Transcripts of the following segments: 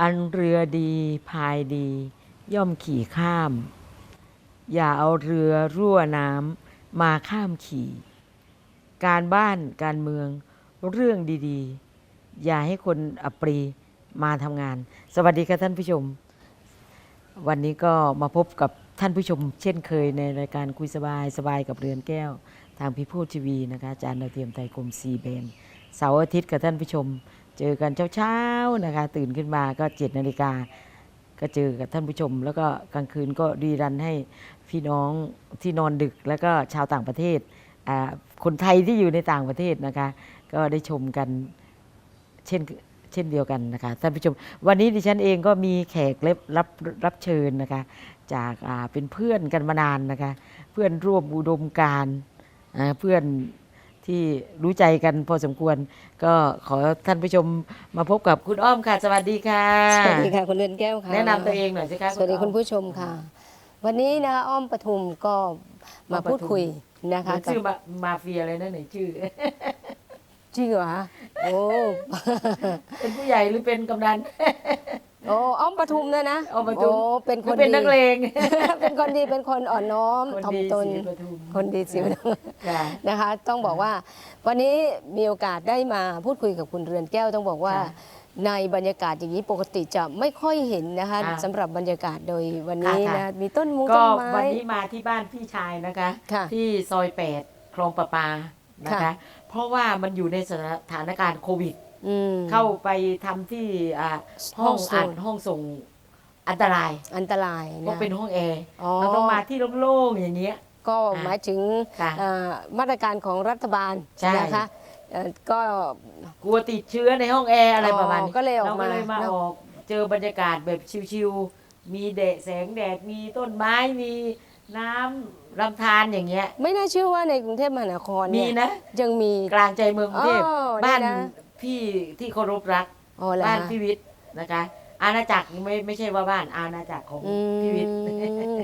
อันเรือดีพายดี ย่อมขี่ข้าม อย่าเอาเรือรั่วน้ำมาข้ามขี่ การบ้านการเมืองเรื่องดีๆ อย่าให้คนอปรีมาทำงาน สวัสดีค่ะท่านผู้ชม วันนี้ก็มาพบกับท่านผู้ชม เช่นเคยในรายการคุยสบายสบายกับเรือนแก้ว ทางพิพูดทีวีนะคะอาจารย์ดาวเทียมไทยกรมซีเบนเสาร์อาทิตย์กับท่านผู้ชม เจอกันเช้าๆนะคะ ตื่นขึ้นมาก็เจ็ดนาฬิกาก็เจอกับท่านผู้ชม แล้วก็กลางคืนก็รีรันให้พี่น้องที่นอนดึก แล้วก็ชาวต่างประเทศคนไทยที่อยู่ในต่างประเทศนะคะ ก็ได้ชมกันเช่นเช่นเดียวกันนะคะท่านผู้ชม วันนี้ดิฉันเองก็มีแขกรับรับรับเชิญนะคะ จากเป็นเพื่อนกันมานานนะคะ เพื่อนร่วมอุดมการเพื่อน ที่รู้ใจกันพอสมควร ก็ขอท่านผู้ชมมาพบกับคุณอ้อมค่ะ สวัสดีค่ะ สวัสดีค่ะคุณเรือนแก้วค่ะแนะนำตัวเองหน่อยสิคะสวัสดีคุณผู้ชมค่ะ วันนี้นะคะอ้อมปทุมก็มาพูดคุยนะเหมืคะอนกับชื่อมามาเฟียเลยนะไหนชื่อจริงเหรอคะโอ้เป็นผู้ใหญ่หรือเป็นกำนัน โอ้อ้อมปทุมเนี่ยนะอ้อมปทุมโอ้เป็นหครือนเป็นดีนักเลง เป็นคนดีเป็นคนอ่อนน้อมคนถ่อมดีตนศรีปทุมคนดีสิวค่ะ นะคะ ต้องบอกว่า วันนี้มีโอกาสได้มาพูดคุยกับคุณเรือนแก้วต้องบอกว่า ค่ะในบรรยากาศอย่างนี้ปกติจะไม่ค่อยเห็นนะคะอ่าสำหรับบรรยากาศโดยวันนี้ค่ะนะค่ะ มีต้นมุ้งก็ต้นไม้ วันนี้มาที่บ้านพี่ชายนะคะ ค่ะที่ซอยแปดคลองประปานะคะค่ะเพราะว่ามันอยู่ในสถานการณ์โควิด อืม เข้าไปทำที่อ่าห้องห้อัองดส่งห้องส่งอันตรายอันตรายเพราะนะ เป็นห้องแอร์อ๋อ เราต้องมาที่โล่งๆอย่างเงี้ย ก็อ่าหมายถึงค่ะอ่ามาตรการของรัฐบาลใช่ นะคะเอ่อก็ กลัวติดเชื้อในห้องแอร์อะไรประมาณนี้อ๋อก็เลยออกเราก็เลยมามาเนอะ ออกเจอบรรยากาศแบบชิวๆมีแดดแสงแดดมีต้นไม้มีน้ำลำธารอย่างเงี้ย ไม่น่าเชื่อว่าในกรุงเทพมหานครมีเนี่ยนะ ยังมี กลางใจเมืองกรุงเทพอ๋อบ้านเนี่ยนะ พี่ที่เคารพรักอ๋อเหรอบ้านคะพี่วิทย์นะคะ อาณาจักรไม่ไม่ใช่ว่าบ้านอาณาจักรของอืพี่วิทย์ม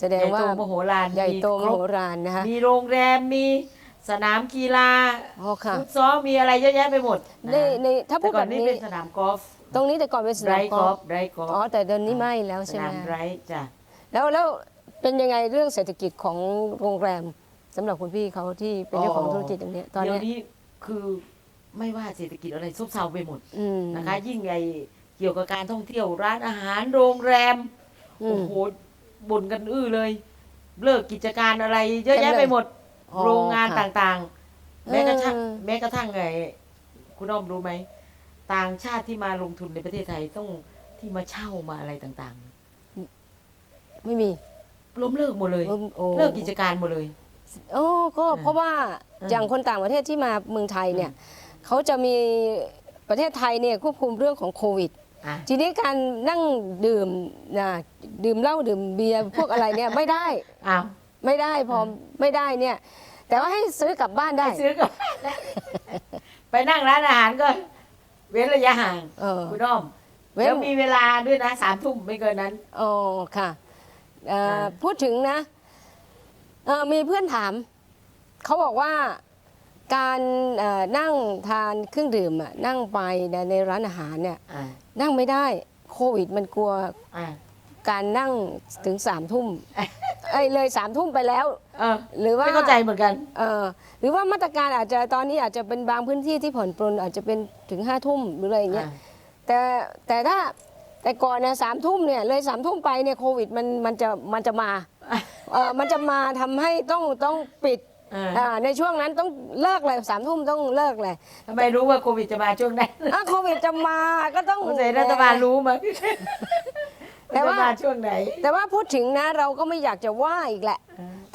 แสดใหงญ่ว่าโตมโหฬารใหญ่โตมครโหบฬารนะคะมีโรงแรมมีสนามกีฬาอ๋อค่ะ ฟุตซอลมีอะไรเยอะแยะไปหมดนะในในถ้าพูแต่ดก่อแบนบนี้ นี้เป็นสนามกอล์ฟตรงนี้แต่ก่อนเป็นสไรนามกกออล์ล์ฟฟไรกอล์ฟอ๋อแต่เดี๋ยวนี้ไม่แล้วสใช่ไหมนามไรจ้ะ แล้วแล้วเป็นยังไงเรื่องเศรษฐกิจของโรงแรมสำหรับคุณพี่เขาที่เป็นเจ้าของธุรกิจตรงเนี้ยตอนเดี๋ยเนี้วยนี้คือ ไม่ว่าเศรษฐกิจอะไรซบเซาไปหมดอืม นะคะ ยิ่งใหญ่เกี่ยวกับการท่องเที่ยวร้านอาหารโรงแรมอืม โอ้โหบ่นกันอื้อเลย เลิกกิจการอะไรเยอะแยะเต็มเลยไปหมด อ๋อโรงงานค่ะ ต่างๆ แม้กระทั่งเออ แม้กระทั่งไงคุณอ้อมรู้ไหม ต่างชาติที่มาลงทุนในประเทศไทยต้องที่มาเช่ามาอะไรต่างไม่มีๆ ล้มเลิกหมดเลย โอ้เลิกกิจการหมดเลย โอ้ก็อ่าเพราะว่าอืมอย่างคนต่างประเทศที่มาเมืองไทยเนี่ย เขาจะมีประเทศไทยเนี่ยควบคุมเรื่องของโควิดอะทีนี้การนั่งดื่มนะดื่มเหล้าดื่มเบียร์พวกอะไรเนี่ยไม่ได้อ้าวไม่ได้พอไม่ได้เนี่ย แต่ว่าให้ซื้อกลับบ้านได้ไปซื้อกับไปนั่งร้านอาหารก็เว้นระยะห่างเออ คุณอ้อมเว้น แล้วมีเวลาด้วยนะสามทุ่มไม่เกินนั้นอ๋อค่ะเอ่ออ่าพูดถึงนะเอ่อมีเพื่อนถาม เขาบอกว่า การเอ่อนั่งทานเครื่องดื่มอะนั่งไปในในร้านอาหารเนี่ยอ่านั่งไม่ได้โควิดมันกลัวอ่าการนั่งถึงสามทุ่มเอ้ยเลยสามทุ่มไปแล้วเออหรือว่าไม่เข้าใจเหมือนกันเออหรือว่ามาตรการอาจจะตอนนี้อาจจะเป็นบางพื้นที่ที่ผ่อนปรนอาจจะเป็นถึงห้าทุ่มหรืออะไรอย่างเงี้ยแต่แต่ถ้าแต่ก่อนเนี่ยสามทุ่มเนี่ยเลยสามทุ่มไปเนี่ยโควิดมันมันจะมันจะมาเออมันจะมาทำให้ต้องต้องปิด อ่าอ่าในช่วงนั้นต้องเลิกเลยสามทุ่มต้องเลิกเลยทำไมรู้ว่าโควิดจะมาช่วงนั้นอะโควิดจะมาก็ต้อง สงสัยรัฐบาลรู้มั้งแต่ว่า จะมาช่วงไหน แต่ว่าพูดถึงนะเราก็ไม่อยากจะว่าอีกแหละ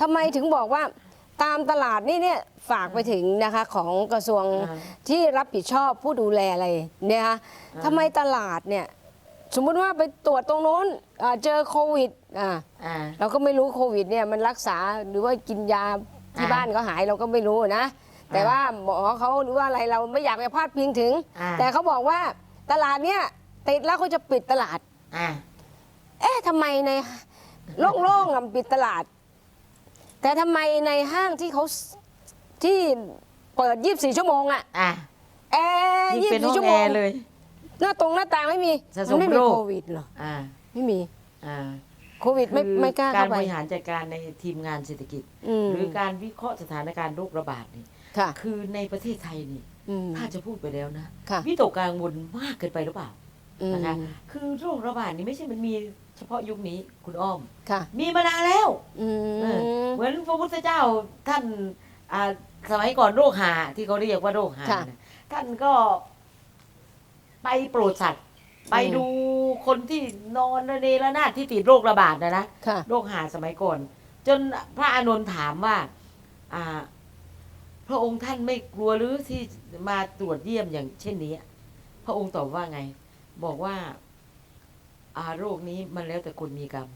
ทำไมถึงบอกว่าตามตลาดนี่เนี่ยฝากไปถึงนะคะของกระทรวงอ่าที่รับผิดชอบผู้ดูแลอะไรเนี่ยคะทำไมตลาดเนี่ยสมมุติว่าไปตรวจตรงโน้นอ่าเจอโควิดอ่าอ่า เราก็ไม่รู้โควิดเนี่ยมันรักษาหรือว่ากินยา ที่อ่าบ้านก็หายเราก็ไม่รู้นะ แต่ว่าหมอเขาหรือว่าอะไรเราไม่อยากไปพาดพิงถึง อ่า แต่เขาบอกว่าตลาดเนี่ยติดแล้วเขาจะปิดตลาด อ่า เอ๊ะทำไมในโล่งๆอะปิดตลาด แต่ทำไมในห้างที่เขาที่เปิด 24 ชั่วโมงอะอ่าแอร์ยิ่งเป็นห้อ24งชั่วแอโมงร์เลย หน้าตรงหน้าต่างไม่มีสะสมัมไม่มีโรค โควิดเหรอ อ่า ไม่มี อ่า โควิดไม่คือไม่กล้าการเข้าไปบริหารจัดการในทีมงานเศรษฐกิจ อืมหรือการวิเคราะห์สถานการณ์โรคระบาดนี่ค่ะคือในประเทศไทยนี่อืมถ้าจะพูดไปแล้วนะค่ะวิตกกังวลมากเกินไปหรือเปล่าอืมนะคะคือโรคระบาดนี่ไม่ใช่มันมีเฉพาะยุคนี้คุณอ้อม ค่ะมีมานานแล้ว อืเอมเหมือนพระพุทธเจ้าท่านอ่าสมัยก่อนโรคหาที่เขาเรียกว่าโรคหาค่ะนะท่านก็ไปโปรดสัตว์ ไปดูคนที่นอนระเนระนาดที่ติดโรคระบาดนะนะค่ะ โรคหาสมัยก่อน จนพระอานนท์ถามว่า อ่า พระองค์ท่านไม่กลัวหรือที่มาตรวจเยี่ยมอย่างเช่นนี้ พระองค์ตอบว่าไง บอกว่าอ่าโรคนี้มันแล้วแต่คนมีกรรม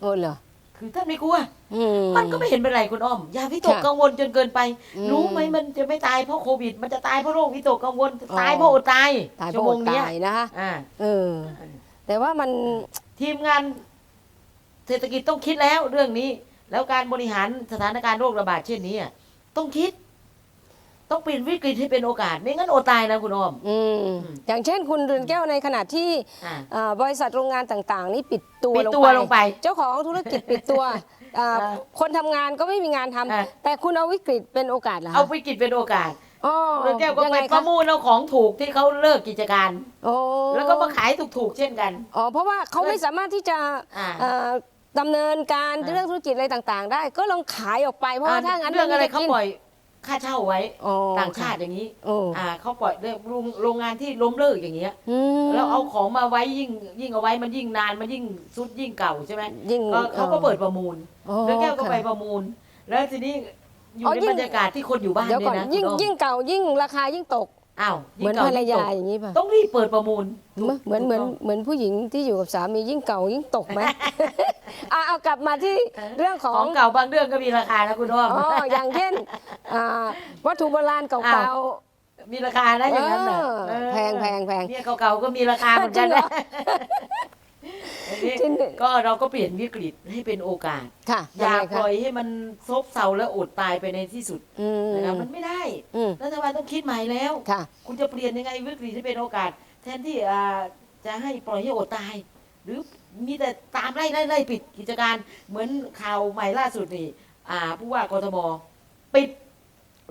โอ้เหรอ คือท่านไม่กลัว อืมมันก็ไม่เห็นเป็นไรคุณอ้อม อย่าวิตกค่ะกังวลจนเกินไปอืมรู้ไหมมันจะไม่ตายเพราะโควิด มันจะตายเพราะโรควิตกกังวลอ๋อตายเพราะอดตายตายเพชั่วราะโมองดเนี้ยตายนะคะอ่า เออ แต่ว่ามัน ทีมงานเศรษฐกิจต้องคิดแล้วเรื่องนี้ แล้วการบริหารสถานการณ์โรคระบาดเช่นนี้อะต้องคิด ต้องเปลี่ยนวิกฤตให้เป็นโอกาส ไม่งั้นอดตายนะคุณอ้อม อืมอืมอย่างเช่นคุณเรือนแก้วในขณะที่อ่าเอ่อบริษัทโรงงานต่างๆ นี่ปิดตัวปิดตัวลงไปเจ้าของธุรกิจปิดตัวอ่าอ่าคนทำงานก็ไม่มีงานทำอ่าแต่คุณเอาวิกฤตเป็นโอกาสเหรอคะเอาวิกฤตเป็นโอกาสอ๋อเรื่องแก้วก็ยังไปไงประคะมูลเอาของถูกที่เขาเลิกกิจการ โอ้แล้วก็มาขายถูกๆเช่นกัน อ๋อเพราะว่าเขาไม่สามารถที่จะอ่า เอ่อดำเนินการอ่าเรื่องธุรกิจอะไรต่างๆ ได้ ก็ลองขายออกไปเพราะว่าถ้างั้นเรื่องอะไรม่มีเขาจกิน ปล่อย ค่าเช่าไว้อ๋อต่างชาติอย่างนี้ โอ้อ่าเขาปล่อยเรื่องโรงโรงงานที่ล้มเลิกอย่างเงี้ย อืมแล้วเอาของมาไว้ยิ่งยิ่งเอาไว้มันยิ่งนานมันยิ่งซุดยิ่งเก่าใช่ไหมยิ่งก็เขาก็เปิดประมูล อ๋อแล้วแก้วก็ค่ะไปประมูล แล้วทีนี้อยู่อ๋อในยิ่ง บรรยากาศที่คนอยู่บ้านเดี๋ยวด้ก่วอนยนะยิ่งคุณอ้อม ยิ่งเก่ายิ่งราคายิ่งตก อ้าวเหมือนยิ่งภรก่รยิ่งยาตกอย่างนี้ป่ะต้องรีบเปิดประมูลเหมือนเหมือนเหมือนเหมือนผู้หญิงที่อยู่กับสามียิ่งเก่ายิ่งตกไหมอะเอากลับมาที่เรื่องขอของงเก่าบางเรื่องก็มีราคานะคุณอ้อมอ๋ออย่างเช่นอ่าวัตถุโบราณเก่อ้าาวมีราคานะอย่างนั้นน่ะเออเออแพงแพงแพงเนี่ยเก่าๆก็มีราคาเหมือนกันจริงเหรนะ ออันนี้จริงดิก็เราก็เปลี่ยนวิกฤตให้เป็นโอกาสๆค่ะอย่ายังไงปคะล่อยให้มันซบเซาและอดตายไปในที่สุดอืมนะครับมันไม่ได้อืมรัฐบาลต้องคิดใหม่แล้ว ค่ะ คุณจะเปลี่ยนยังไงวิกฤตให้เป็นโอกาส แทนที่อ่าจะให้ปล่อยให้อดตาย หรือมีแต่ตามไล่ไล่ไล่ปิดกิจการ เหมือนข่าวใหม่ล่าสุดนี่อ่าผู้ว่ากทมปิด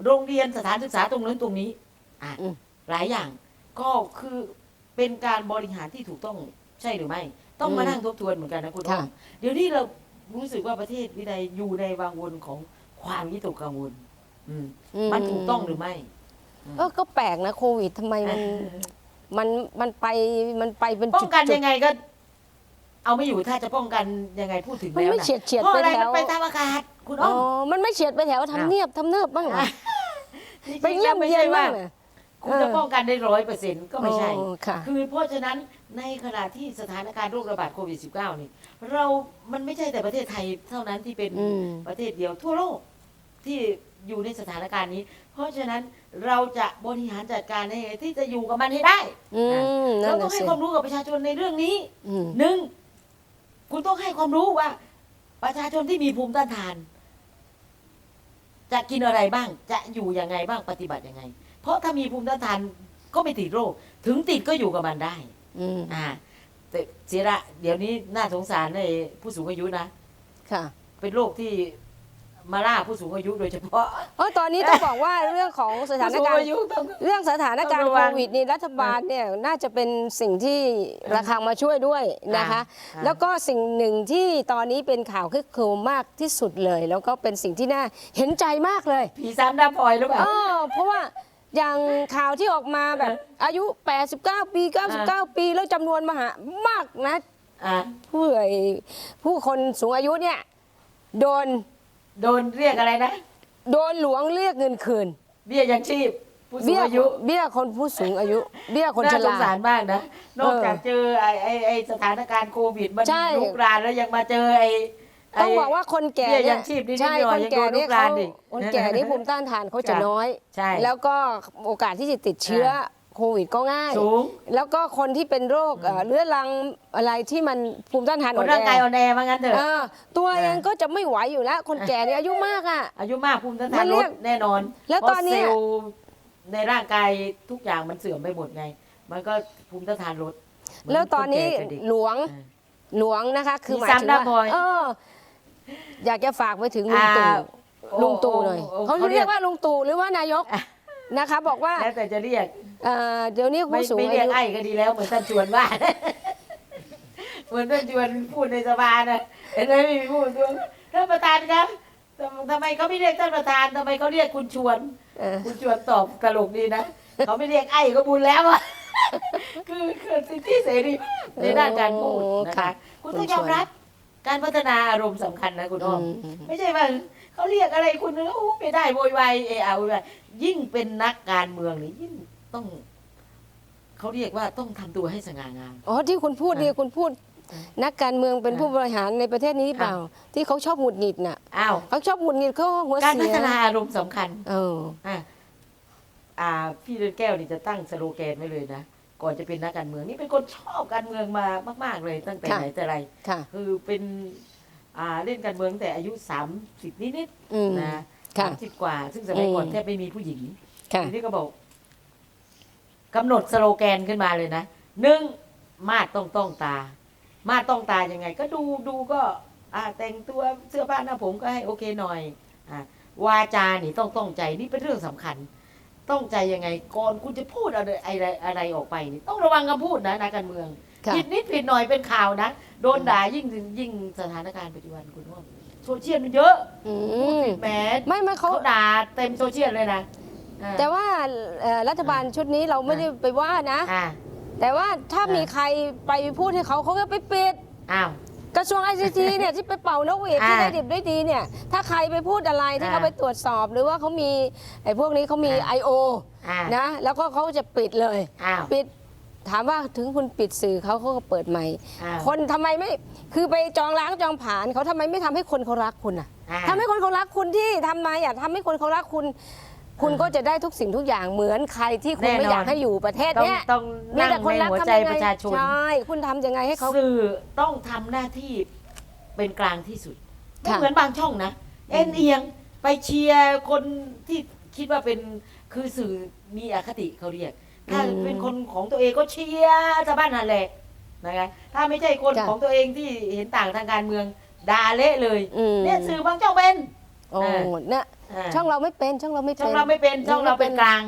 โรงเรียนสถานศึกษาตรงนั้นตรงนี้อะอืม หลายอย่างก็คือเป็นการบริหารที่ถูกต้องใช่หรือไม่ ต้องมานั่งทบทวนเหมือนกันนะคุณอ้อค่ะมเดี๋ยวนี้เรารู้สึกว่าประเทศวิไลอยู่ในวังวนของความวิตกกังวลอืมมันถูกต้องหรือไม่เออก็แปลกนะโควิดทำไมมันมันมันไปมันไปเป็นป้องกันจุดๆยังไงก็ เอาไม่อยู่ถ้าจะป้องกันยังไงพูดถึงมันแล้วไม่นะเฉียดเฉียดเพราะไปอะไรแถมันวไปตามอากาศคุณอ๋อ้ออมมันไม่เฉียดไปแถวทำเนียบทำเนียบบ้างเหรอจริงๆไปเยี่ยมแล้วไม่เยียใช่นว่าบ้างเหรอ คุณจะป้องกันได้ร้อยเปอร์เซ็นต์ก็ไม่ใช่อ๋อค่ะคือเพราะฉะนั้นในขณะที่สถานการณ์โรคระบาดโควิด -19 นี่เรา มันไม่ใช่แต่ประเทศไทยเท่านั้นที่เป็นอืม ประเทศเดียวทั่วโลกที่อยู่ในสถานการณ์นี้ เพราะฉะนั้นเราจะบริหารจัดการให้ที่จะอยู่กับมันให้ได้อืมนั่เรานต้อน่ะงให้สิความรู้กับประชาชนในเรื่องนี้ อืม หนึ่งคุณต้องให้ความรู้ว่า ประชาชนที่มีภูมิต้านทาน จะกินอะไรบ้าง จะอยู่ยังไงบ้างปฏิบัติยังไง เพราะถ้ามีภูมิต้านทานก็ไม่ติดโรค ถึงติดก็อยู่กับมันได้ อืมอ่า แต่เสียละเดี๋ยวนี้น่าสงสารในผู้สูงอายุนะ ค่ะ เป็นโรคที่มาล่าผู้สูงอายุโดยเฉพาะเออตอนนี้ต้องบอกว่าเรื่องของสถานผู้สูงการณ์อายุต้อง เรื่องสถานการต้ณ์องระโควังวิดนี่รัฐบาลเนี่ยน่าจะเป็นสิ่งที่ระคังมาช่วยด้วยนะคะ อ่า แล้วก็สิ่งหนึ่งที่ตอนนี้เป็นข่าวคึกโครมมากที่สุดเลย แล้วก็เป็นสิ่งที่น่าเห็นใจมากเลยผีซ้ำดำพลอยหรือเปล่า เออเพราะว่า อย่างข่าวที่ออกมาแบบ อายุ 89 ปี 99 ปี แล้วจำนวนมหามากนะอ่าผู้เอ่ยผู้คนสูงอายุเนี่ย โดนโดนเรียกอะไรนะ โดนหลวงเรียกเงินคืน เบี้ยยังชีพผู้สูงเบี้ยอายุ เบี้ยคนผู้สูงอายุ เบี้ยคนชน่าสงราสารมากนะ นอกจากเจอไอ้ไอ้ไอ้สถานการณ์โควิดมันใช่ลุกรานแล้วยังมาเจอไอ้ไต้องบอกว่าคนแก่เบี้ยเนี่ยัยงชีพนี่ใช่นิดหน่คอยนยังแก่โดนลุนี่กราเขานอีกคนแก่นี่ภูมิต้านทานเขาจะค่ะน้อย ใช่แล้วก็โอกาสที่จะติดเชื้อโควิดก็ง่าย สูง แล้วก็คนที่เป็นโรคเอ่อเรื้อรังอะไรที่มันภูมิต้านทานคนร่างกายอ่อนแอมางั้นเถอะ เออตัวเองเออก็จะไม่ไหวอยู่แล้ว คนแก่เนี่ยอายุมากอะ อายุมากภูมิต้านมัทานนลเรีดยกแน่นอนแล้วเพราะตอนเนี้ยเซลล์ในร่างกายทุกอย่างมันเสื่อมไปหมดไง มันก็ภูมิต้านทานลดเหมืแล้วตอนนี้คแก่กับเด็กหลวง อ่า หลวงนะคะ คือมีหมายถึงซ้ำนะว่าพลอย เออ อยากจะฝากไปถึงลุงตู่อ่าลุงตู่หน่อยโอ้โอ้เขาเขาเรีเรียยกกว่าลุงตู่หรือว่านายกนะคะ บอกว่าแล้วแต่จะเรียก เอ่อเดี๋ยวนี้ไม่ผู้สูงไม่อาเรียกยุไอ้ก็ดีแล้วเหมือนท่านชวนว่า เหมือนท่านชวนพูดในสภานะเห็นไหมไม่มีพูดด้วยท่านประธานครับทำทำไมเขาไม่เรียกท่านประธานทำไมเขาเรียกคุณชวน เออคุณชวนตอบตลกดีนะเขาไม่เรียกไอ้ก็บุญแล้วอะคือคือสิทธิเสรีภาพในด้านการพูดนะคะคุณต้องยอมรับ การพัฒนาอารมณ์สำคัญนะคุณอ้อมอืมไม่ใช่ว่าเขาเรียกอะไรคุณโอ้ไม่ได้โวยวายเออโวยวายยิ่งเป็นนักการเมืองนี่ยิ่งต้อง เขาเรียกว่าต้องทำตัวให้สง่างาม อ๋อที่คุณพูดนี่อ่าคุณพูดอ่านักการเมืองเป็นผู้บริหารในประเทศนี้หรือเปล่า ที่เขาชอบหงุดหงิดน่ะอ้าว เขาชอบหงุดหงิดเขาหัวการเสีพัยฒนาอารมณ์สำคัญ เออ อะอ่า พี่เดือนแก้วนี่จะตั้งสโลแกนไว้เลยนะ ก่อนจะเป็นนักการเมืองนี่เป็นคนชอบการเมืองมามาก ๆ เลยตั้งแต่ค่ะ ไหนแต่ไร ค่ะ คือเป็นอ่าเล่นการเมืองตั้งแต่อายุสามสิบนิดอืม ๆนะค่ะ สามสิบกว่า ซึ่งสมัยก่อนอืม แทบไม่มีผู้หญิงค่ะ ทีนี้ก็บอกกำหนดสโลแกนขึ้นมาเลยนะหนึ่งมาดต้องต้องตา มาดต้องตายังไง ก็ดูดูก็อ่าแต่งตัวเสื้อผ้าหน้าผมก็ให้โอเคหน่อยอ่าวาจานี่ต้องต้องใจนี่เป็นเรื่องสำคัญ ต้องใจยังไงก่อนคุณจะพูดอะไรอะไรอะไรออกไปนี่ต้องระวังคำพูดนะนักการเมืองค่ะ ผิดนิดผิดหน่อยเป็นข่าวนะโดนด่ายิ่งยิ่งสถานการณ์ปัจจุบันคุณว่าโซเชียลมันเยอะอืมแหมไม่ไม่เขาเขาด่าเต็มโซเชียลเลยนะอ่า แต่ว่าเอ่อรัฐบาลชุดนี้เราไม่ได้ไปว่านะ อ่า แต่ว่าถ้าอ่ามีมีใครไปพูดให้เขาเขาก็ไปปิด อ้าว กระทรวงไอซีทีเนี่ยที่ไปเป่านกหวีดอ่าที่ได้ดิบได้ดีเนี่ยถ้าใครไปพูดอะไรที่อ่า เขาไปตรวจสอบ หรือว่าเขามีไอ้พวกนี้เขามีอ่า I.O. อ่านะแล้วก็เขาจะปิดเลย อ้าว ปิดถามว่าถึงคุณปิดสื่อเขาเขาก็เปิดใหม่อ้าวคนทำไมไม่คือไปจองล้างจองผ่านเขาทำไมไม่ทำให้คนเขารักคุณอะอ่า ทำให้คนเขารักคุณที่ทำไมอะทำให้คนเขารักคุณ คุณก็จะได้ทุกสิ่งทุกอย่างเหมือนใครที่คุณไม่แน่นอน อยากให้อยู่ประเทศต้องเนี้ยต้องมีนั่งแต่คนในรักหัวทำใจยังไงประชาชน ใช่คุณทำยังไงให้เขา สื่อต้องทำหน้าที่เป็นกลางที่สุดไม่ค่ะ เหมือนบางช่องนะเอ็นเอียงไปเชียร์คนที่คิดว่าเป็นคือสื่อมีอคติเขาเรียก ถ้าอืมเป็นคนของตัวเองก็เชียร์ชาวบ้านนั่นแหละนะคะถ้าไม่ใช่คนจ้ะของตัวเองที่เห็นต่างทางการเมืองด่าเละเลยอืม เนี่ยสื่อบางช่องเป็น โอ้อ่าเนี่ยอ่า ช่องเราไม่เป็นช่องเราไม่เป็นช่องเราไม่เป็นช่องเราเป็นไม่เป็นกลาง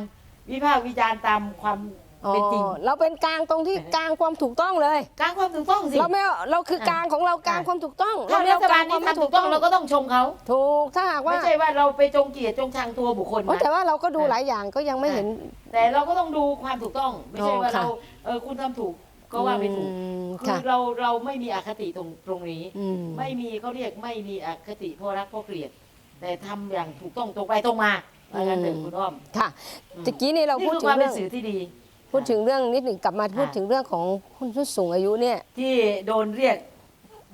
วิพากษ์วิจารณ์ตามความอ๋อเป็นจริงเราเป็นกลางตรงที่กลางความถูกต้องเลย กลางความถูกต้องสิ เราไม่เอาเราคือกลางของเรากลางอะ ความถูกต้องถ้าไม่รัเอฐบาลควนี้มไม่ทำถูกต้องเราก็ต้องชมเขาถูกถ้าหากว่าไม่ใช่ว่าเราไปจงเกลียดจงชังตัวบุคคลโอ้นะ แต่ว่าเราก็ดูอะ หลายอย่างก็ยังไม่เห็น แต่เราก็ต้องดูความถูกต้อง ไม่ใช่อ๋อว่าค่ะ เราเออคุณทำถูกก็ว่าไม่ถูก อืมคืค่ะอเราเราไม่มีอคติตรงตรงนี้ อืม ไม่มีเขาเรียกไม่มีอคติเพราะรักเพราะเกลียด แต่ทำอย่างถูกต้องตรงไปตรงมาว่างั้นเถอะคุณอ้อมค่ะอืมตะกี้นี่เรานี่พูดคือถึความงเป็เรื่นองสื่อที่ดี พูดถึงเรื่องนิดหนึ่งกลับมาพูดค่ะถึงเรื่องของคุณผู้สูงอายุเนี่ย ที่โดนเรียก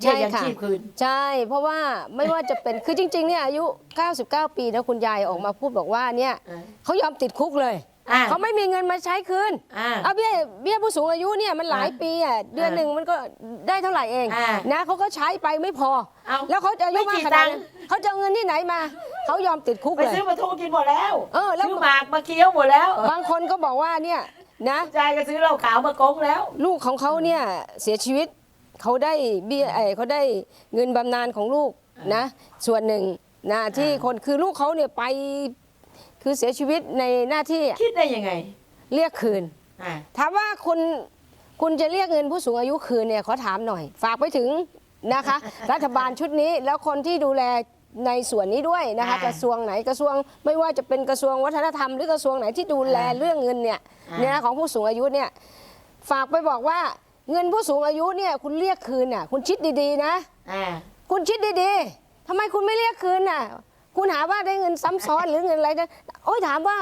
ใช่เรียกยังค่ะชีพคืน ใช่ เพราะว่าไม่ว่าจะเป็น คือจริง ๆ เนี่ยอายุ 99 ปีนะคุณยายออกมาพูดบอกว่าเนี่ยอ่าเขายอมติดคุกเลย อ่า เขาไม่มีเงินมาใช้คืนอ่า เอาเบี้ยเบี้ยผู้สูงอายุเนี่ยมันหลายอ่าปีอะเดือนอ่าหนึ่งมันก็ได้เท่าไหร่เองอ่านะเขาก็ใช้ไปไม่พอ เอาแล้วเขาจะอายุไม่มากกี่ขตันาดงค์นั้นเขาจะเอาเงินที่ไหนมา เขายอมติดคุกไปเลย ซื้อมาทูกินหมดแล้วเออแล้ว ซื้อหมากมาเคี้ยวหมดแล้วบางคนก็บอกว่าเนี่ยนะผู้ชายก็ซื้อเหล้าขาวมากงแล้ว ลูกของเขาเนี่ยเสียชีวิตเขาได้เบี้ยไอเขาได้เงินบำนาญของลูกนะ ส่วนหนึ่งนะที่อ่าคนคือลูกเขาเนี่ยไป คือเสียชีวิตในหน้าที่คิดได้ยังไงเรียกคืน อ่าถามว่าคุณคุณจะเรียกเงินผู้สูงอายุคืนเนี่ยขอถามหน่อย ฝากไปถึงนะคะ รัฐบาลชุดนี้แล้วคนที่ดูแลในส่วนนี้ด้วยนะคะอ่ากระทรวงไหนกระทรวงไม่ว่าจะเป็นกระทรวงวัฒนธรรมหรือกระทรวงไหนที่ดูแลอ่าเรื่องเงินเนี่ยอ่าเนี่ยของผู้สูงอายุเนี่ยฝากไปบอกว่าเงินผู้สูงอายุเนี่ยคุณเรียกคืนน่ะคุณคิดดีๆนะ อ่า คุณคิดดีๆทำไมคุณไม่เรียกคืนน่ะ คุณหาว่าได้เงินซ้ำซ้อนหรือเงินอะไรนะโอ้ยถามว่า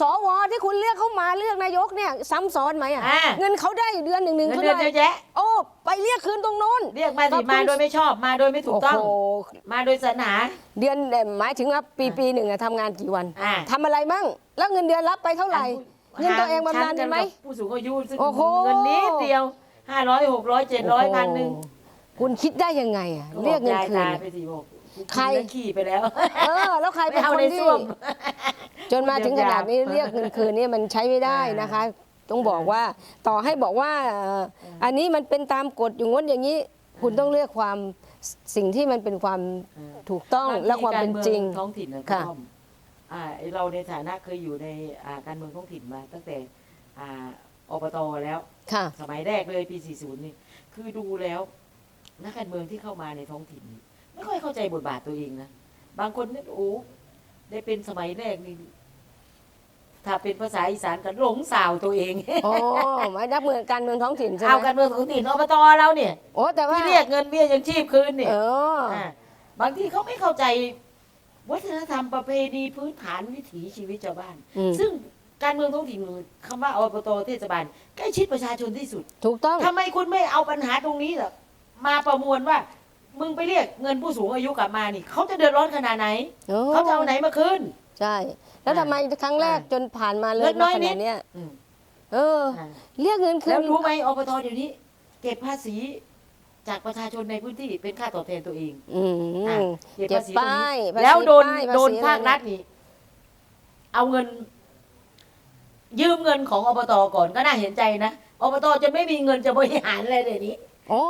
สวที่คุณเรียกเขามาเลือกนายกเนี่ยซ้ำซ้อนไหมอะอ่า เงินเขาได้เดือนหนึ่งหนึ่งเงินเขาเดือนได้เยอะแยะ โอ้ไปเรียกคืนตรงโน้น เรียกมาขอสิบคุณ มาโดยไม่ชอบมาโดยไม่ถูกโอ้ต้องโหมาโดยสรรหาเดือนเอ่อหมายถึงว่าปีปีหนึ่งอะทำงานกี่วันอ่า ทำอะไรมั่งแล้วเงินเดือนรับไปเท่าไหร่เงินตัวเองบำนาญได้ไหมฉักับผู้สูงอายุซึ่งโอ้โห เงินนิดเดียวห้าร้อยหกร้อยเจ็ดร้อยพันหนึ่งโอ้โคุณคิดได้ยังไงอะเรียกเงินคืน ตายไปสิบอก ใครกินแล้วขี่ไปแล้ว เออ แล้วใครไม่เป็นเอาคนในที่ ส้วม จนมาถึงขนาดนี้หยาบๆเรียกเงินคืนนี่มันใช้ไม่ได้นะคะ ต้องบอกว่าต่อให้บอกว่าเอ่ออันนี้มันเป็นตามกฎอย่างง้นอย่างนี้ คุณต้องเลือกความสิ่งที่มันเป็นความถูกต้องและความเป็นจริงกามือท้องถิ่นนะค่ะณอ้อมอ่าไอ้เราในฐานะเคยอยู่ในอ่าการเมืองท้องถิ่นมา ตั้งแต่อ่าอบตแล้ว ค่ะ สมัยแรกเลยปี 40 นี่ คือดูแล้ว นักการเมืองที่เข้ามาในท้องถิ่นนี่ ไม่ค่อยเข้าใจบทบาทตัวเองนะบางคนเนี่ยโอ้ได้เป็นสมัยแรกนี่ถ้าเป็นภาษาอีสานก็หลงสาวตัวเอง โอ้หมายนักเมืองการเมืองท้องถิ่นใช่ไหเอามการเมืองท้องถิ่นอบตเราเนี่ยโอ้แต่ว่าที่เรียกเงินเบี้ยยังชีพคืนเนี่ยเออาบางทีเขาไม่เข้าใจ วัฒนธรรมประเพณีพื้นฐานวิถีชีวิตชาวบ้านอืมซึ่งการเมืองท้องถิ่นคำว่าอบตเทศบาลใกล้ชิดประชาชนที่สุด ถูกต้องทำไมคุณไม่เอาปัญหาตรงนี้ล่ะมาประมวลว่า มึงไปเรียกเงินผู้สูงอายุกลับมานี่เขาจะเดือดร้อนขนาดไหนโอ้เขาจะเอาไหนมาคืน ใช่ แล้วอ่าทำไมครั้งแรกอ่าจนผ่านมาเลยเล็กน้มาอยขนินาดดเนี้ยอืมเออเรียกเงินคืแล้วนรู้ไหมอบตเดี๋ยวนี้ เก็บภาษีจากประชาชนในพื้นที่เป็นค่าตอบแทนตัวเองอืมอะเก็บภษีตรงป้ายนี้ภาษีแล้วโดนป้ายภาษีโดนอะไรภาครัฐนี่เอาเงิน ยืมเงินของอบตก่อนก็น่าเห็นใจนะอบตจะไม่มีเงินจะบริหารอะไรเดี๋ยวนี้ โอ้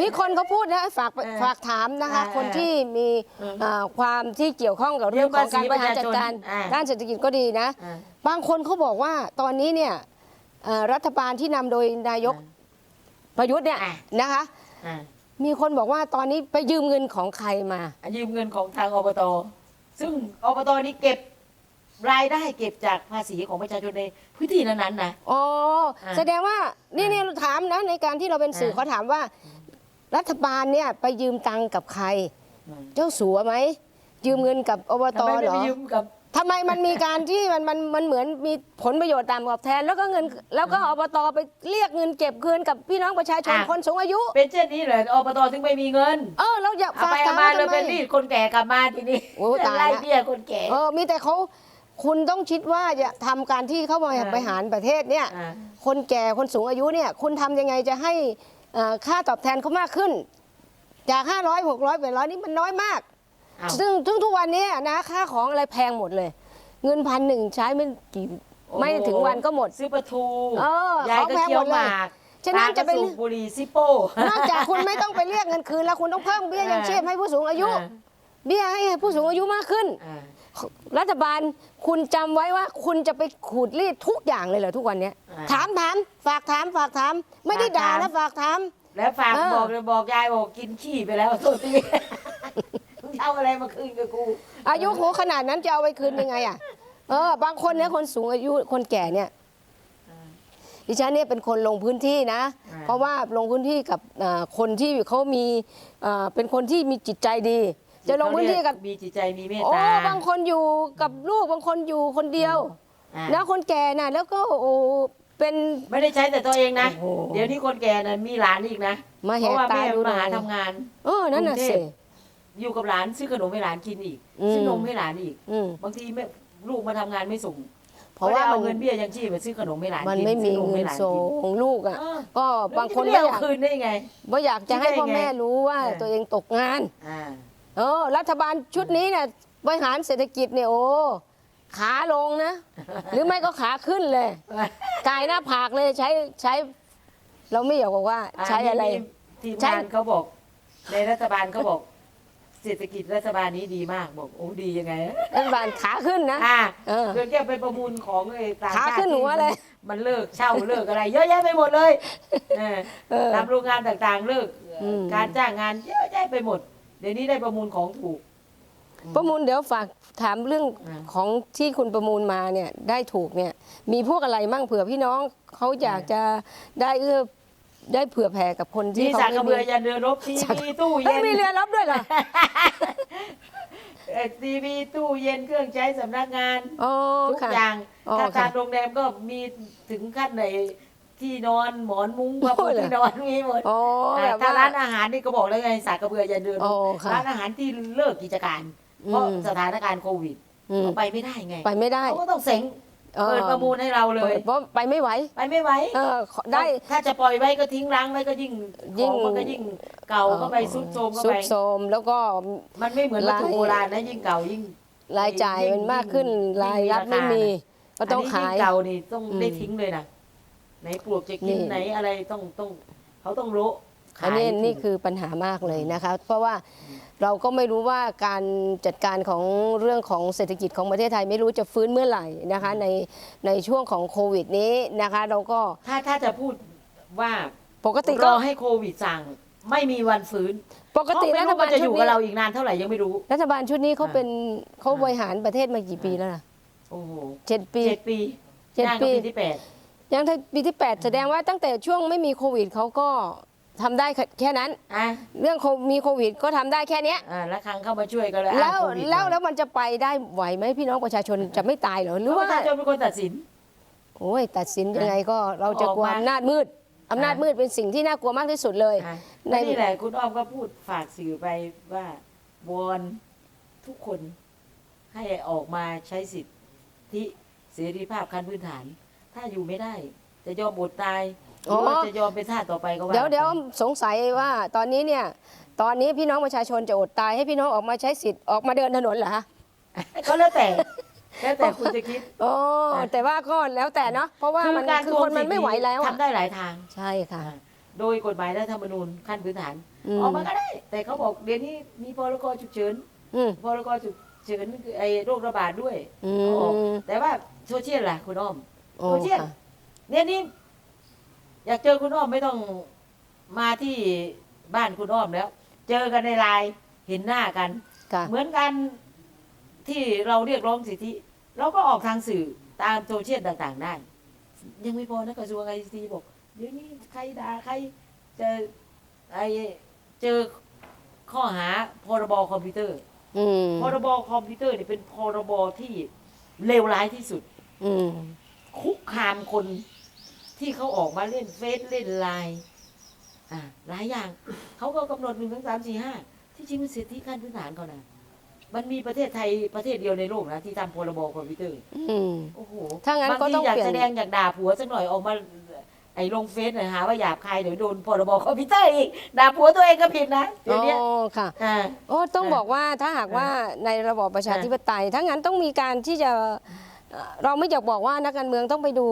มีคนเขาพูดนะฝากเออฝากถามนะคะเออคนที่มีเอออ่าความที่เกี่ยวข้องกับเรื่องของการบริหารจัดการเรื่องภาษีประชาชนอ่าด้านเศรษฐกิจก็ดีนะอ่าบางคนเขาบอกว่าตอนนี้เนี่ยเอ่อรัฐบาลที่นำโดยนายกประยุทธ์เนี่ยอะนะคะอ่ามีคนบอกว่าตอนนี้ไปยืมเงินของใครมา ยืมเงินของทางอบต ซึ่งอบตนี้เก็บ รายได้เก็บจากภาษีของประชาชนในพื้นที่นั้นๆนะ อ๋ออะแสดงว่านี่นี่เราถามนะในการที่เราเป็นสื่ออะเขาถามว่า รัฐบาลเนี่ยไปยืมตังค์กับใคร เจ้าสัวไหม ยืมเงินกับอบตทำไมไม่เหรไปอยืมกับ ทำไมมันมีการที่มันมันมันเหมือนมีผลประโยชน์ตามตอบแทน แล้วก็เงินแล้วก็อบตไปเรียกเงินเก็บคืนกับพี่น้องประชาชนอะ คนสูงอายุ เป็นเช่นนี้เหรออบตถึงไม่มีเงินเออเราอยากเอาฝากไปเอาถามมาว่าเลยทำไม เป็นรีดคนแก่กลับมาทีนี้โอ้ตายไล่ละเบี้ยคนแก่ เออมีแต่เขา คุณต้องคิดว่าจะทำการที่เข้ามาอ่าบริหารประเทศเนี่ยอ่า คนแก่คนสูงอายุเนี่ยคุณทำยังไงจะให้เอ่อค่าตอบแทนเขามากขึ้น จาก 500 600 800 นี่มันน้อยมาก อ้าวซึ่งซึ่งทุกวันนี้นะค่าของอะไรแพงหมดเลย เงินพันหนึ่งใช้ไม่กี่โอ้ไม่ถึงวันก็หมด ซื้อปลาทูเออยายของก็แพงเคี้หยมวดหเลยมากฉะนั้นจะไปตาก็สูบบุหรี่ซิโป้ นอกจากคุณไม่ต้องไปเรียกเงินคืนแล้วคุณต้องเพิ่มเบี้ยยังชีพให้ผู้สูงอายุอ่าเบี้ยให้ผู้สูงอายุมากขึ้น อ่า รัฐบาลคุณจำไว้ว่าคุณจะไปขูดรีดทุกอย่างเลยเหรอทุกวันเนี้ยอ่า ถามถามฝากถามฝากถาม ไม่ได้ด่าฝากถามนะฝากถาม แล้วฝากเออ บอกเลยบอกยายบอกกินขี้ไปแล้วโทษทีมึงเอาอะไรมาคืนกับกูอายุโหขนาดนั้นจะเอาไปคืนยังไงอะ เออ บางคนเนี่ยคนสูงอายุคนแก่เนี่ยดิฉันเนี่ยเป็นคนลงพื้นที่นะ อ่า เพราะว่าลงพื้นที่กับอ่าคนที่เขามีอ่าเป็นคนที่มีจิตใจดี จะลงพื้นที่กับ มีจิตใจมีเมตโอ้ตา บางคนอยู่กับลูกบางคนอยู่คนเดียว อ่านะคนแก่น่ะ แล้วก็โอ้เป็น ไม่ได้ใช้แต่ตัวเองนะ โอ้โหเดี๋ยวนี้คนแก่น่ะมีหลานอีกนะมาเพแหกราะว่าตาแม่ดูหมาน่อหายทำงาน เออนั่นน่ะกรุงเทสิ พ อยู่กับหลานซื้อขนมให้หลานกินอีกอืม ซื้อนมให้หลานอีก อืม บางทีแม่ลูกมาทำงานไม่ส่งเพราะว่าก็ได้มัเอานเงินเบี้ยยังชีพไปซื้อขนมให้หลานมันกิไม่มีซื้อนเงิให้นหลานส่กินงลูกอะ เออก็บางคนไม่ไม่เอาอยากคืนได้ไงไม่อยากจะให้คิดได้พ่อไงแม่รู้ว่า เออ ตัวเองตกงาน อ่า เออ รัฐบาลชุดนี้เนี่ยบริหารเศรษฐกิจเนี่ยโอ้ขาลงนะ หรือไม่ก็ขาขึ้นเลยกายหน้าผากเลยใช้ใช้ เราไม่อยากบอกว่า ใช้อะไร นนี้ทีมใช้ งานเขาบอก ในรัฐบาลเขาบอก เศรษฐกิจรัฐบาลนี้ดีมากบอกโอ้ดียังไงรัฐบาลขาขึ้นนะ อ่าเออเพื่อนแกไปประมูลของไอ้ต่างขาชาติขึ้นหัวเลย มันเลิกเช่าเลิกอะไร เยอะแยะไปหมดเลยเออเออ ตามโรงงานต่างๆเลิกอืม การจ้างงานเยอะแยะไปหมด เดี๋ยวนี้ได้ประมูลของถูก ประมูลเดี๋ยวฝากถามเรื่องอ่า ของที่คุณประมูลมาเนี่ยได้ถูกเนี่ยมีพวกอะไรมั่งเผื่อพี่น้องเขาอยากจะได้เอื้อได้เผื่อแผ่กับคนที่มีเขาสากกระเบือไม่มียันเรือรบทีวีตู้เฮ้เย็ยนมีเรือรบด้วยเหรอทีวีตู้เย็นเครื่องใช้สำนักงาน อ๋อทุกค่ะ อย่างอ๋อถ้าค่ะตามโรงแรมก็มีถึงขั้นไหน ที่นอนหมอนมุ้งผ้าปูโอ้ยเหรอที่นอนมีหมดอ๋อแบบถ้าว่า ร้านอาหารนี่ก็บอกแล้วไงสากกระเบือยันเรือรอ๋บอค่ะร้านอาหารที่เลิกกิจการ เพราะอืม สถานการณ์โควิดอืมเขาไปไม่ได้ไงไปไม่ได้เขาก็ต้องเซ็งออเปิดประมูลให้เราเลเปิย ดเพราะไปไม่ไหวไปไม่ไหวเออขอได้ ถ้าจะปล่อยไว้ก็ทิ้งร้างไว้ก็ยิ่งยิ่ง ของมันก็ยิ่งเก่าเข้าไปซุดโทรมเข้าสุไปดโทรมแล้วก็มันไม่เหมือนวัตถุรายโบราณนะยิ่งเก่ายิ่ง รายจ่ายยิ่งมันมากขึ้นยิ่งรายรับยิ่ไม่งมีมีราคาก็ต้องนนี้ขายยิ่เก่านี่ต้องอืม ได้ทิ้งเลยนะ ไหนปลวกจะกินนี่ ไหนอะไรต้องต้องเขาต้องรู้อันนี้ขายถูกนี่คือปัญหามากเลยนะคะ เพราะว่าเราก็ไม่รู้ว่าการจัดการของเรื่องของเศรษฐกิจของประเทศไทยไม่รู้จะฟื้นเมื่อไหร่นะคะในในช่วงของโควิดนี้นะคะ เราก็ถ้าถ้าจะพูดว่าปกติรก็อให้โควิดสั่ง ไม่มีวันฟื้นปกติเพรัราะไม่รู้ฐบาว่าลจะอชุดยู่กับนี้เราอีกนานเท่าไหร่ยังไม่รู้ รัฐบาลชุดนี้เขาอ่าเป็นเขาอ่าบริหารประเทศมากี่ปีแล้วล่ะโอ้โหเจ็ดปีเจ็ดปีเจ็ดย่างปีเข้าปีที่แปด ยังถ้าปีที่ 8 แสดงว่าตั้งแต่ช่วงไม่มีโควิดเขาก็ทำได้แค่นั้น อะเรื่องโคมีโควิดก็ทำได้แค่เนี้ย อ่าแล้วครั้งเข้ามาช่วยก็เลยแล้วอ้างโควิดแล้วมาแล้วมันจะไปได้ไหวไหมพี่น้องประชาชนจะไม่ตายเหรอหรือเพราะปว่าระชาชนเป็นคนตัดสิน โอ้ยตัดสินยังไงก็เราจะกลัวออกมา อำนาจมืดอำนาจอ่ามืมืดเป็นสิ่งที่น่ากลัวมากที่สุดเลย อะในแล้วนี่แหละคุณอ้อมก็พูดฝากสื่อไปว่าวอนทุกคนให้ออกมาใช้สิทธิเสรีภาพขั้นพื้นฐาน ถ้าอยู่ไม่ได้ จะยอมอดตายหรือว่าจะยอมเป็นทาสต่อไปก็ว่าเดี๋ยวไปเดี๋ยวสงสัยว่าตอนนี้เนี่ย ตอนนี้พี่น้องประชาชนจะอดตายให้พี่น้องออกมาใช้สิทธิ์ออกมาเดินถนนเหรอคะก็แล้วแต่แล้วแต่คุณจะคิดโอ้อะแต่ว่าก็แล้วแต่เนาะเพราะว่ามันคือทวคงนมันสิทธิไม่ไหวแล้วอะทำได้หลายทางใช่ค่ะอะโดยกฎหมายและธรรมนูญขั้นพื้นฐานอืมออกมาก็ได้ แต่เขาบอกเดี๋ยวนี้มีพรกฉุกเฉินอืมพรกฉุกเฉินคือไอ้โรคระบาดด้วยอืเขาออกมแต่ว่าโซเชียลล่ะคุณอ้อม โอ้โซเชียลค่ะเนี่ยนี่อยากเจอคุณอ้อมไม่ต้องมาที่บ้านคุณอ้อมแล้ว เจอกันในไลน์เห็นหน้ากัน ค่ะเหมือนกันที่เราเรียกร้องสิทธิ เราก็ออกทางสื่อตามโซเชียลต่าง ๆ ได้ ยังไม่พอนะกระทรวงไอซีบอก เดี๋ยวนี้ใครด่าใครจะไอเจอข้อหาพรบคอมพิวเตอร์ อืมพรบคอมพิวเตอร์เนี่ยเป็นพรบที่เลวร้ายที่สุด อืม คุกคามคนที่เขาออกมาเล่นเฟซเล่นไลน์อ่าหลายอย่าง เขาก็กำหนดหนึ่งสองสามสี่ห้าที่จริงมันสิทธิขั้นพื้นฐานเขานะมันมีประเทศไทยประเทศเดียวในโลกนะที่ทำพรบคอมพิวเตอร์อืม โอ้โหถ้างั้นบางก็ทีต้องอยากเปลี่ยน แสดงอยากด่าผัวสักหน่อยออกมา ไอ้ลงเฟซหน่อยหาว่าหยาบคายเดี๋ยวโดนพรบคอมพิวเตอร์อีกด่าผัวตัวเองก็ผิดนะเดี๋ยวโอ้เนี้ยค่ะ อ่า โอ้ต้องอ่าบอกว่าถ้าหากว่าในระบอบประชาธิปไตยถ้างั้นต้องมีการที่จะ เอ่อเราไม่อยากบอกว่านักการเมืองต้องไปดู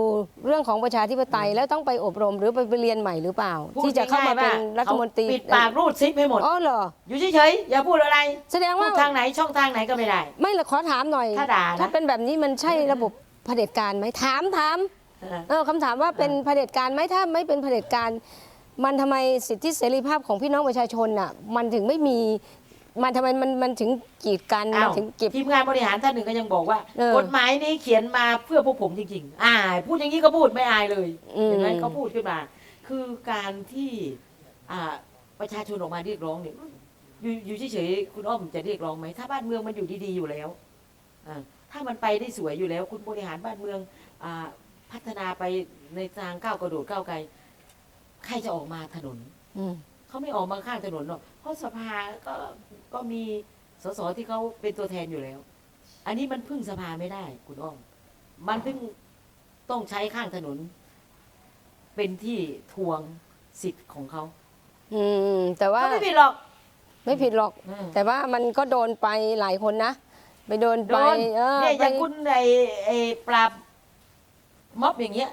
เรื่องของประชาธิปไตยแล้วต้องไปอบรมหรือไปไปเรียนใหม่หรือเปล่าพูดที่จะเข้ามาเป็นง่ยๆว่รัฐมนตรีเขาปิดปากรูดซิปให้หมดอ๋อเหรออยู่เฉยๆอย่าพูดอะไร แสดงพูว่าดทางไหนช่องทางไหนก็ไม่ได้ ไม่ละขอถามหน่อย ถ้าด่านะถ้าเป็นแบบนี้มันใช่ระบบเผด็จการไหมถามถามเออคำถามว่าเป็นเผด็จการไหมถ้าไม่เป็นเผด็จการมันทำไมสิทธิเสรีภาพของพี่น้องประชาชนน่ะมันถึงไม่มี มันทำไมมันมันถึงกีดกันมันอ้าวถึงเก็บ ทีมงานบริหารท่านหนึ่งก็ยังบอกว่าเออกฎหมายนี้เขียนมาเพื่อพวกผมจริงๆ อ่าพูดอย่างนี้ก็พูดไม่อายเลยอืม เห็นไหมเขาพูดขึ้นมา คือการที่ อ่าประชาชนออกมาเรียกร้องเนี่ยอยู่อยู่เฉยๆคุณอ้อมจะเรียกร้องไหมถ้าบ้านเมืองมันอยู่ดีๆอยู่แล้วอ่าถ้ามันไปได้สวยอยู่แล้ว คุณบริหารบ้านเมือง อ่าพัฒนาไปในทางก้าวกระโดดก้าวไกล ใครจะออกมาถนน อืม เขาไม่ออกมาข้างถนนหรอกเพราะสภาก็ก็มีสสที่เขาเป็นตัวแทนอยู่แล้ว อันนี้มันพึ่งสภาไม่ได้ คุณอ้อมมันถึงต้องใช้ข้างถนน เป็นที่ทวงสิทธิ์ของเขาอืม แต่ว่าเขาไม่ผิดหรอก ไม่ผิดหรอก อืม แต่ว่ามันก็โดนไปหลายคนนะ ไปโดนโดไปนเออเนี่ยอไป ย่างคุณไอ้ไอ้ปราบม็อบอย่างเงี้ย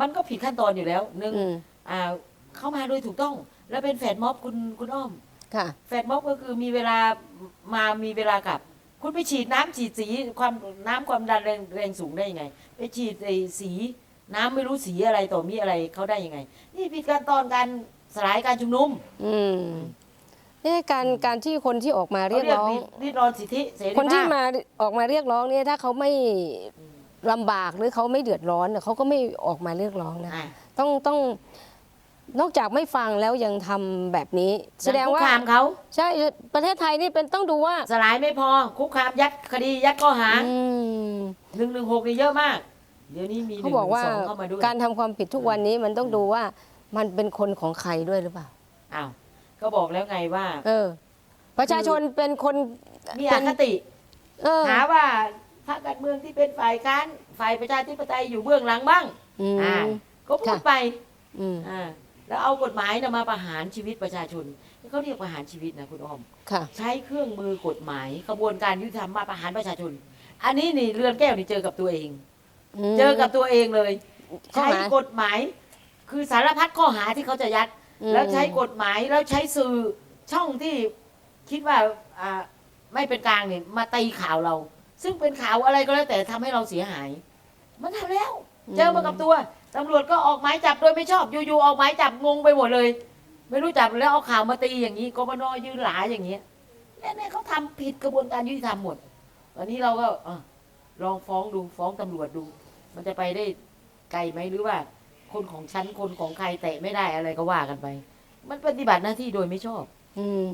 มันก็ผิดขั้นตอนอยู่แล้วหนึ่งอืม อ่าเข้ามาโดยถูกต้อง แล้วเป็นแฟดม็อบคุณคุณอ้อม ค่ะ แฟดม็อบก็คือมีเวลามามีเวลากลับ คุณไปฉีดน้ำฉีดสีความน้ำความดันแรงแรงสูงได้ยังไง ไปฉีดไอ้สีน้ำไม่รู้สีอะไรต่อมีอะไรเขาได้ยังไง นี่ผิดการตอนการสลายการชุมนุมอืมเนี่ยการการที่คนที่ออกมาเรียกร้องขารีดร้อนสิทธิเสรีภาพคนที่มาออกมาเรียกร้องเนี่ยถ้าเขาไม่ลำบากหรือเขาไม่เดือดร้อนเนี่ยเขาก็ไม่ออกมาเรียกร้องนะ อะ ต้องต้อง นอกจากไม่ฟังแล้วยังทำแบบนี้ แสดงว่าคุกคามเขาใช่ประเทศไทยนี่เป็นต้องดูว่าสลายไม่พอคุกคามยัดคดียัดข้อหาอืมหนึ่งหนึ่งหกนี่เยอะมาก เดี๋ยวนี้มีหเขานึ่งบอกว่าสองเข้ามาด้วยการทำความผิดทุกวันนี้มันต้องดูว่ามันเป็นคนของใครด้วยหรือเปล่า อ้าวก็บอกแล้วไงว่า เออ ประชาชนเป็นคนมีอคติ เออหาว่าพรรคการเมืองที่เป็นฝ่ายค้านฝ่ายประชาธิปไตยอยู่เบื้องหลังบ้าง อืม อ่าก็พูดค่ะ ไปอืม อ่า แล้วเอากฎหมายนะมาประหารชีวิตประชาชนเขาเรียกประหารชีวิตนะคุณอ้อม ค่ะ ใช้เครื่องมือกฎหมายกระบวนการยุติธรรมมาประหารประชาชน อันนี้นี่เรือนแก้วนี่เจอกับตัวเอง เจอกับตัวเองเลย ข้อใช้หากฎหมาย คือสารพัดข้อหาที่เขาจะยัด อืม แล้วใช้กฎหมายแล้วใช้สื่อช่องที่คิดว่าอ่าไม่เป็นกลางเนี่ยมาตีข่าวเรา ซึ่งเป็นข่าวอะไรก็แล้วแต่ทำให้เราเสียหาย มันทำแล้ว เจอมากับตัว ตำรวจก็ออกหมายจับโดยไม่ชอบอยู่ๆออกหมายจับงงไปหมดเลย ไม่รู้จับแล้วเอาข่าวมาตีอย่างนี้กบนยืนหลาอย่างเงี้ยเนี่ยเนี่ยเขาทำผิดกระบวนการยุติธรรมหมดตอนนี้เราก็อะลองฟ้องดูฟ้องตำรวจดู มันจะไปได้ไกลไหมหรือว่า คนของฉันคนของใครแตะไม่ได้อะไรก็ว่ากันไป มันปฏิบัติหน้าที่โดยไม่ชอบ อืม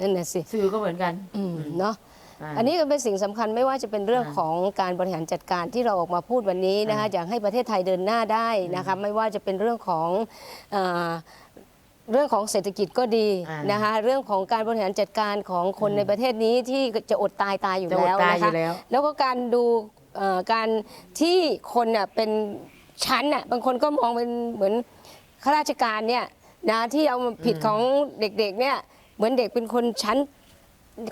นั่นน่ะสิสื่อก็เหมือนกัน อืมเนาะา อันนี้ก็เป็นสิ่งสำคัญไม่ว่าจะเป็นเรื่องอ่าของการบริหารจัดการที่เราออกมาพูดวันนี้นะคะอ่าอยากให้ประเทศไทยเดินหน้าได้นะคะไม่ว่าจะเป็นเรื่องของเอ่อเรื่องของเศรษฐกิจก็ดีอ่านนะคะเรื่องของการบริหารจัดการของคนอืมในประเทศนี้ที่จะอดตายตายอยู่จะอดแล้วตายนะอยู่คะแล้วแล้วก็การดูเอ่อการที่คนน่ะเป็นชั้นน่ะบางคนก็มองเป็นเหมือนข้าราชการเนี่ยนะที่เอามาผิดอืมของเด็กๆเนี่ยเหมือนเด็กเป็นคนชั้น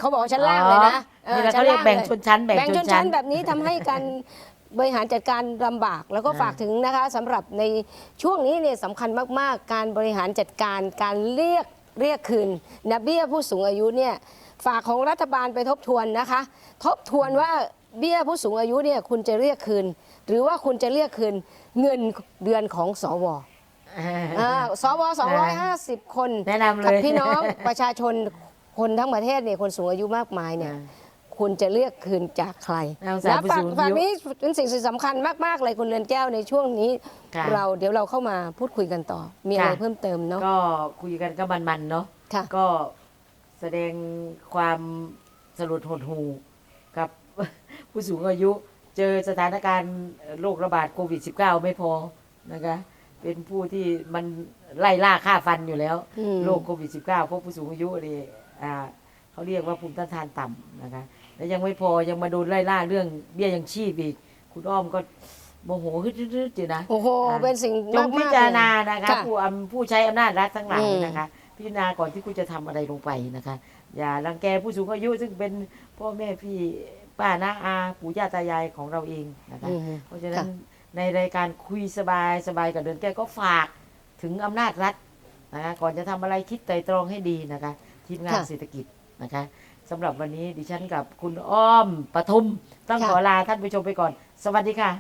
เขาบอกว่าชั้นล่างเลยนะอ๋อ นี่แหละเขาเรียกแบ่งชนชั้นแบ่งแบ่งชชนนชั้ชั้นน แบบนี้ทำให้การบริหารจัดการลำบาก แล้วก็อ่าฝากถึงนะคะสำหรับในช่วงนี้เนี่ยสำคัญมากๆ การบริหารจัดการการเรียกเรียกคืนนะเบี้ยผู้สูงอายุเนี่ยฝากของรัฐบาลไปทบทวนนะคะ ทบทวนว่าเบี้ยผู้สูงอายุเนี่ยคุณจะเรียกคืน หรือว่าคุณจะเรียกคืนเงินเดือนของสว อ่าสว250คนแนะนำเลยกับพี่น้องประชาชนคนทั้งประเทศเนี่ยคนสูงอายุมากมายเนี่ย คุณจะเรียกคืนจากใครน่าสงสารแล้วฝากผู้สูงอายุฝากนี้เป็นสิ่งสำคัญมาก ๆ เลยคุณเรือนแก้วในช่วงนี้ค่ะเราเดี๋ยวเราเข้ามาพูดคุยกันต่อ มีอะไรค่ะเพิ่มเติมเนาะก็คุยกันก็มันๆเนาะค่ะก็แสดงความสลดหดหูกับผู้สูงอายุเจอสถานการณ์โรคระบาดโควิด -19 ไม่พอนะคะเป็นผู้ที่มันไล่ล่าฆ่าฟันอยู่แล้วอืมโรคโควิด -19 พวกผู้สูงอายุนี่อ่าเขาเรียกว่าภูมิต้านทานต่ำนะคะ แล้วยังไม่พอยังมาโดนไล่ล่าเรื่องเบี้ยยังชีพอีก คุณอ้อมก็โมโหฮึดๆๆอยู่นะโอ้โหอ่าเป็นสิ่งจมางกพิๆจารเลยณานะคะค่ะผู้อำผู้ใช้อำนาจรัฐทั้งหลายอืมนะคะ พิจารณาก่อนที่คุณจะทำอะไรลงไปนะคะ อย่ารังแกผู้สูงอายุซึ่งเป็นพ่อแม่พี่ป้าน้าอาปู่ย่าตายายของเราเองนะคะอืมเพราะฉะนั้นในรายการคุยสบายสบายกับเดินแก้วก็ฝากถึงอำนาจรัฐนะคะก่อนจะทำอะไรคิดไตรตรองให้ดีนะคะทีมงานค่ะเศรษฐกิจนะคะ สำหรับวันนี้ดิฉันกับคุณอ้อมปทุม ต้องค่ะขอลาท่านผู้ชมไปก่อน สวัสดีค่ะ